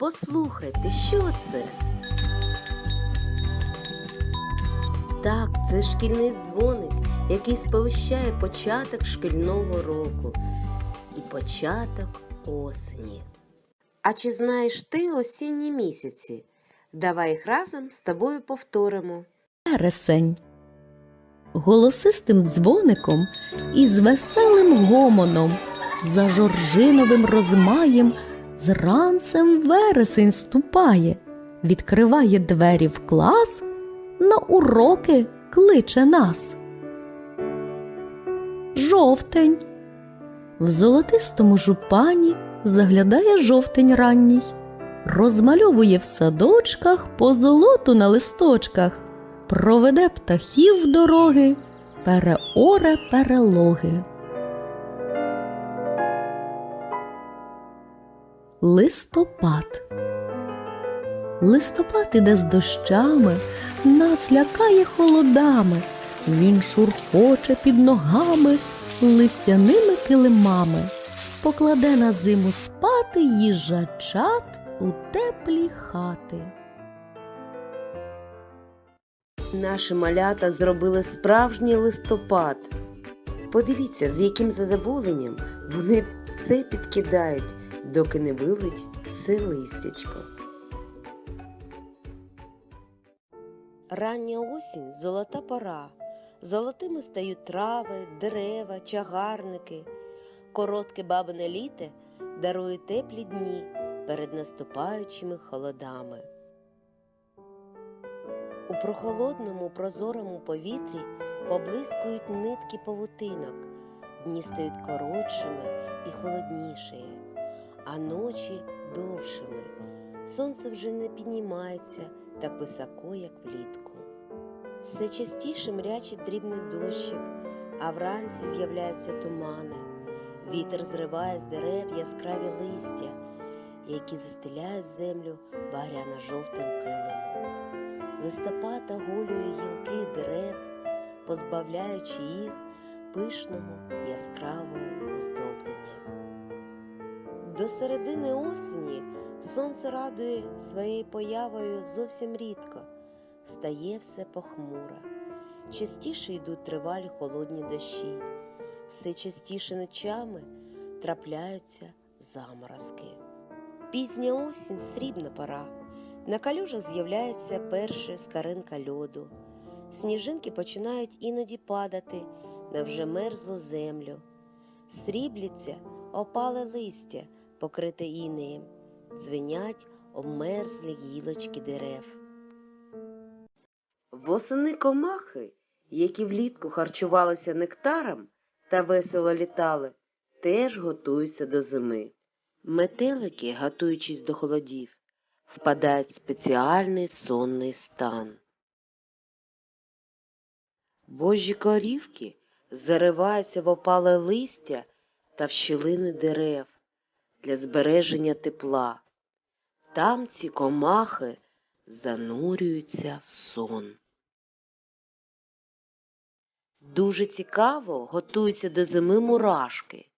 Послухайте, що це? Так, це шкільний дзвоник, який сповіщає початок шкільного року і початок осені. А чи знаєш ти осінні місяці? Давай їх разом з тобою повторимо. вересень. Голосистим дзвоником і з веселим гомоном, за жоржиновим розмаєм, з ранцем вересень ступає, відкриває двері в клас, на уроки кличе нас. Жовтень. В золотистому жупані заглядає жовтень ранній, розмальовує в садочках по золоту на листочках проведе птахів дороги, переоре перелоги. Листопад Листопад іде з дощами, нас лякає холодами. Він шурхоче під ногами, листяними килимами, покладе на зиму спати їжачат у теплі хати. Наші малята зробили справжній листопад. Подивіться, з яким задоволенням вони це підкидають, доки не вилетить все листячко. Рання осінь золота пора. Золотими стають трави, дерева, чагарники. Коротке бабине літе дарує теплі дні перед наступаючими холодами. У прохолодному прозорому повітрі поблискують нитки павутинок, дні стають коротшими і холоднішими, а ночі довшими. Сонце вже не піднімається так високо, як влітку. Все частіше мрячить дрібний дощик, а вранці з'являються тумани. Вітер зриває з дерев яскраві листя, які застеляють землю багряно-жовтим килимом. Листопад оголює гілки дерев, позбавляючи їх пишного яскравого оздоблення. До середини осені сонце радує своєю появою зовсім рідко, стає все похмуре. Частіше йдуть тривалі холодні дощі, все частіше ночами трапляються заморозки. Пізня осінь срібна пора. На калюжах з'являється перша скаринка льоду. Сніжинки починають іноді падати на вже мерзлу землю. Срібляться опале листя, покрите інеєм, дзвенять обмерзлі гілочки дерев. Восени комахи, які влітку харчувалися нектаром та весело літали, теж готуються до зими. Метелики, готуючись до холодів, впадають в спеціальний сонний стан. Божі корівки зариваються в опале листя та в щілини дерев для збереження тепла. Там ці комахи занурюються в сон. Дуже цікаво готуються до зими мурашки.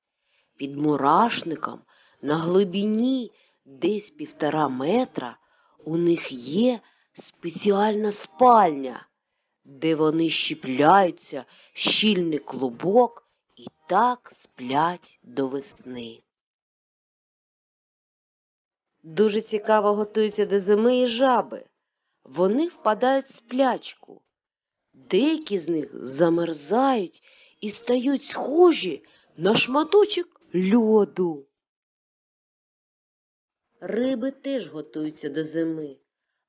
Під мурашником на глибині десь півтора метра у них є спеціальна спальня, де вони щіпляються щільний клубок і так сплять до весни. Дуже цікаво готуються до зими і жаби. Вони впадають в сплячку. Деякі з них замерзають і стають схожі на шматочок льоду. Риби теж готуються до зими,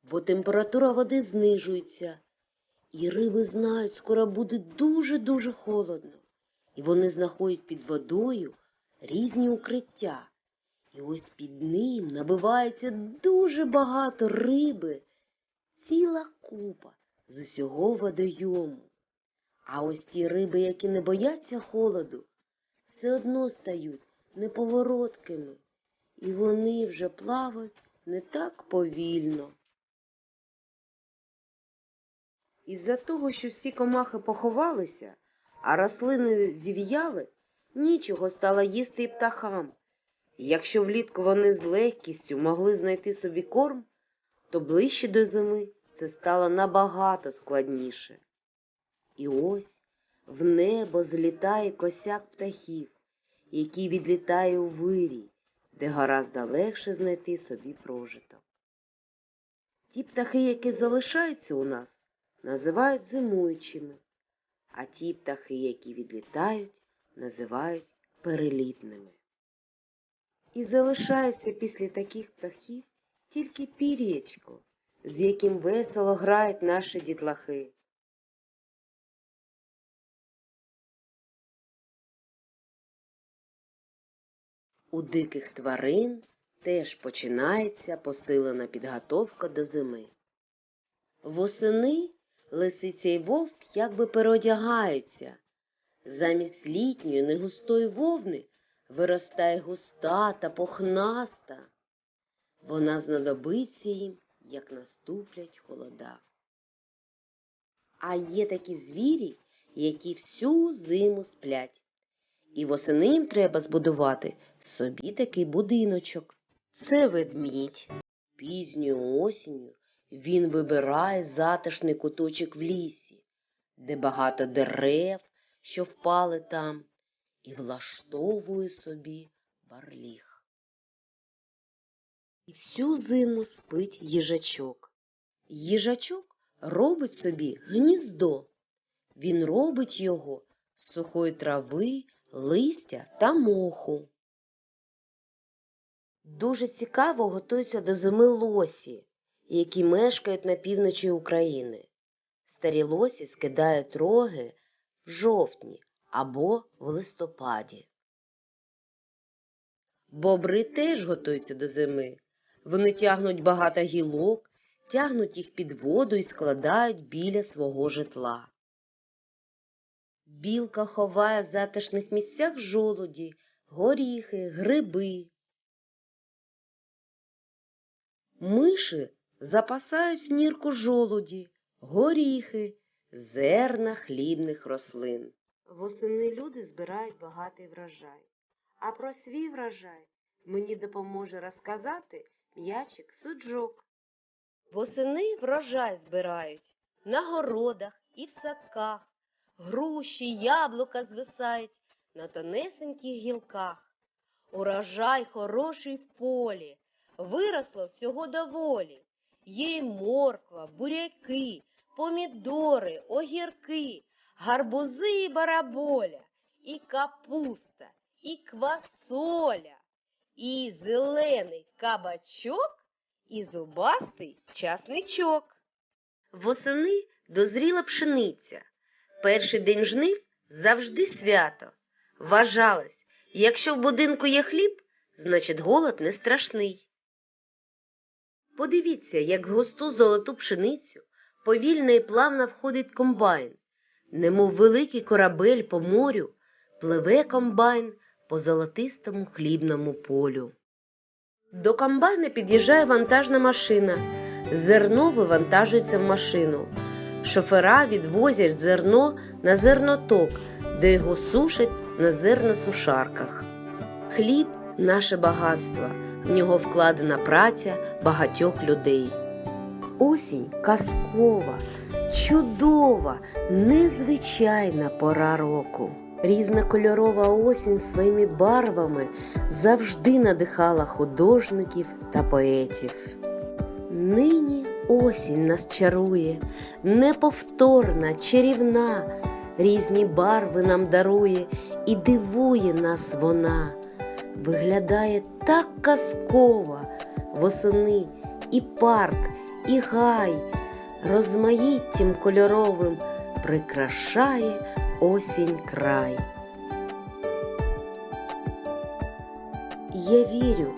бо температура води знижується, і риби знають, скоро буде дуже-дуже холодно, і вони знаходять під водою різні укриття. І ось під ним набивається дуже багато риби, ціла купа з усього водойому. А ось ті риби, які не бояться холоду, все одно стають неповороткими, і вони вже плавають не так повільно. Із-за того, що всі комахи поховалися, а рослини зів'яли, нічого стало їсти і птахам. Якщо влітку вони з легкістю могли знайти собі корм, то ближче до зими це стало набагато складніше. І ось в небо злітає косяк птахів, який відлітає у вирій, де гораздо легше знайти собі прожиток. Ті птахи, які залишаються у нас, називають зимуючими, а ті птахи, які відлітають, називають перелітними. І залишається після таких птахів тільки пір'ячко, з яким весело грають наші дітлахи. У диких тварин теж починається посилена підготовка до зими. Восени лисиця й вовк якби переодягаються. Замість літньої негустої вовни виростає густа та похнаста. Вона знадобиться їм, як наступлять холода. А є такі звірі, які всю зиму сплять. І восени їм треба збудувати собі такий будиночок. Це ведмідь. Пізньою осінню він вибирає затишний куточок в лісі, де багато дерев, що впали там, і влаштовує собі барліг. І всю зиму спить їжачок. Їжачок робить собі гніздо. Він робить його з сухої трави, листя та моху. Дуже цікаво готуються до зими лосі, які мешкають на півночі України. Старі лосі скидають роги в жовтні або в листопаді. Бобри теж готуються до зими. Вони тягнуть багато гілок, тягнуть їх під воду і складають біля свого житла. Білка ховає в затишних місцях жолуді, горіхи, гриби. Миші запасають в нірку жолуді, горіхи, зерна хлібних рослин. Восени люди збирають багатий врожай. А про свій врожай мені допоможе розказати м'ячик суджок. Восени врожай збирають на городах і в садках. Груші, яблука звисають на тонесеньких гілках. Урожай хороший в полі, виросло всього доволі. Є й морква, буряки, помідори, огірки, гарбузи і бараболя, і капуста, і квасоля, і зелений кабачок, і зубастий часничок. Восени дозріла пшениця. Перший день жнив завжди свято. Вважалось, якщо в будинку є хліб, значить голод не страшний. Подивіться, як в густу золоту пшеницю повільно і плавно входить комбайн, немов великий корабель по морю, пливе комбайн по золотистому хлібному полю. До комбайна під'їжджає вантажна машина. Зерно вивантажується в машину. Шофера відвозять зерно на зерноток, де його сушать на зерносушарках. Хліб наше багатство, в нього вкладена праця багатьох людей. Осінь казкова, чудова, незвичайна пора року. Різнокольорова осінь своїми барвами завжди надихала художників та поетів. Нині осінь нас чарує, неповторна, чарівна, різні барви нам дарує і дивує нас вона. Виглядає так казково восени і парк, і гай, розмаїттям кольоровим прикрашає осінь край. Я вірю,